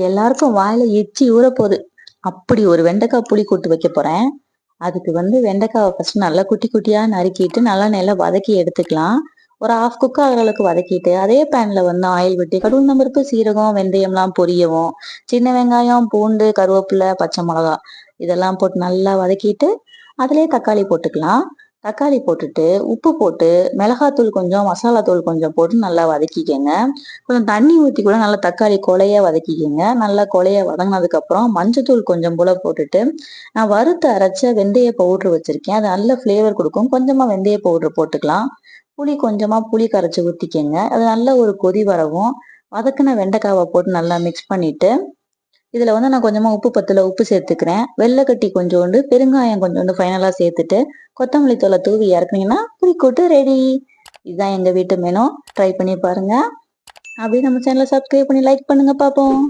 எல்லாருக்கும் வாயில எச்சி ஊற போகுது. அப்படி ஒரு வெண்டைக்காய் புளி கூட்டு வைக்க போறேன். அதுக்கு வந்து வெண்டைக்காவை ஃபர்ஸ்ட் நல்லா குட்டி குட்டியா நறுக்கிட்டு நல்லா நல்லா வதக்கி எடுத்துக்கலாம். ஒரு ஆஃப் குக் ஆகிற அளவுக்கு வதக்கிட்டு அதே பேன்ல வந்து ஆயில் விட்டு கடுகு நம்பருக்கு சீரகம் வெந்தயம்லாம் பொரியவும். சின்ன வெங்காயம் பூண்டு கருவேப்பிலை பச்சை மிளகா இதெல்லாம் போட்டு நல்லா வதக்கிட்டு அதுலேயே தக்காளி போட்டுக்கலாம். தக்காளி போட்டுட்டு உப்பு போட்டு மிளகாத்தூள் கொஞ்சம் மசாலா தூள் கொஞ்சம் போட்டு நல்லா வதக்கிக்கோங்க. கொஞ்சம் தண்ணி ஊற்றி கூட நல்லா தக்காளி கொலைய வதக்கிக்கோங்க. நல்லா கொலையை வதங்கினதுக்கப்புறம் மஞ்சத்தூள் கொஞ்சம் போல போட்டுட்டு நான் வறுத்து அரைச்ச வெந்தய பவுட்ரு வச்சுருக்கேன். அது நல்ல ஃப்ளேவர் கொடுக்கும். கொஞ்சமாக வெந்தய பவுட்ரு போட்டுக்கலாம். புளி கொஞ்சமாக புளி கரைச்சி ஊற்றிக்கோங்க அது நல்ல ஒரு கொதி வரவும். வதக்கின வெண்டைக்காவை போட்டு நல்லா மிக்ஸ் பண்ணிவிட்டு இதில் வந்து நான் கொஞ்சமாக உப்பு பத்தில் உப்பு சேர்த்துக்கிறேன். வெள்ளைக்கட்டி கொஞ்சோண்டு பெருங்காயம் கொஞ்சோண்டு ஃபைனலாக சேர்த்துட்டு கொத்தமல்லி தூளை தூவி இறக்குனீங்கன்னா புளிக்கூட்டு ரெடி இதுதான் எங்கள் வீட்டு மெனு ட்ரை பண்ணி பாருங்கள் அப்படியே நம்ம சேனலை சப்ஸ்கிரைப் பண்ணி லைக் பண்ணுங்கள் பார்ப்போம்